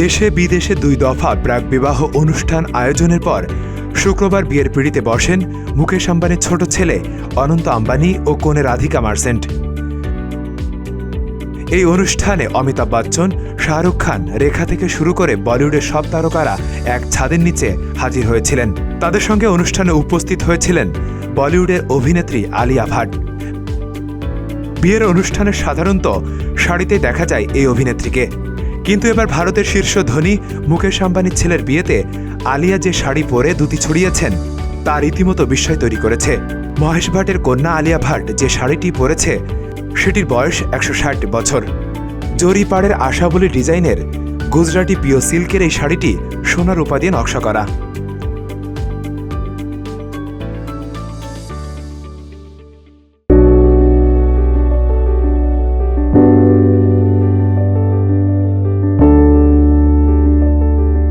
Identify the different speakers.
Speaker 1: দেশে বিদেশে দুই দফা প্রাক বিবাহ অনুষ্ঠান আয়োজনের পর শুক্রবার বিয়ের পিড়িতে বসেন মুকেশ আম্বানির ছোট ছেলে অনন্ত আম্বানি ও কনে রাধিকা মার্সেন্ট। এই অনুষ্ঠানে অমিতাভ বচ্চন, শাহরুখ খান, রেখা থেকে শুরু করে বলিউডের সব তারকারা এক ছাদের নিচে হাজির হয়েছিলেন। তাদের সঙ্গে অনুষ্ঠানে উপস্থিত হয়েছিলেন বলিউডের অভিনেত্রী আলিয়া ভাট। বিয়ের অনুষ্ঠানে সাধারণত শাড়িতে দেখা যায় এই অভিনেত্রীকে। কিন্তু এবার ভারতের শীর্ষ ধনী মুকেশ আম্বানির ছেলের বিয়েতে আলিয়া যে শাড়ি পরে দুটি ছড়িয়েছেন, তা রীতিমতো বিস্ময় তৈরি করেছে। মহেশ ভাটের কন্যা আলিয়া ভাট যে শাড়িটি পরেছে, সেটির বয়স একশো ষাট বছর। জরিপাড়ের আশাবলী ডিজাইনের গুজরাটি পিও সিল্কের এই শাড়িটি সোনার উপা নকশা করা।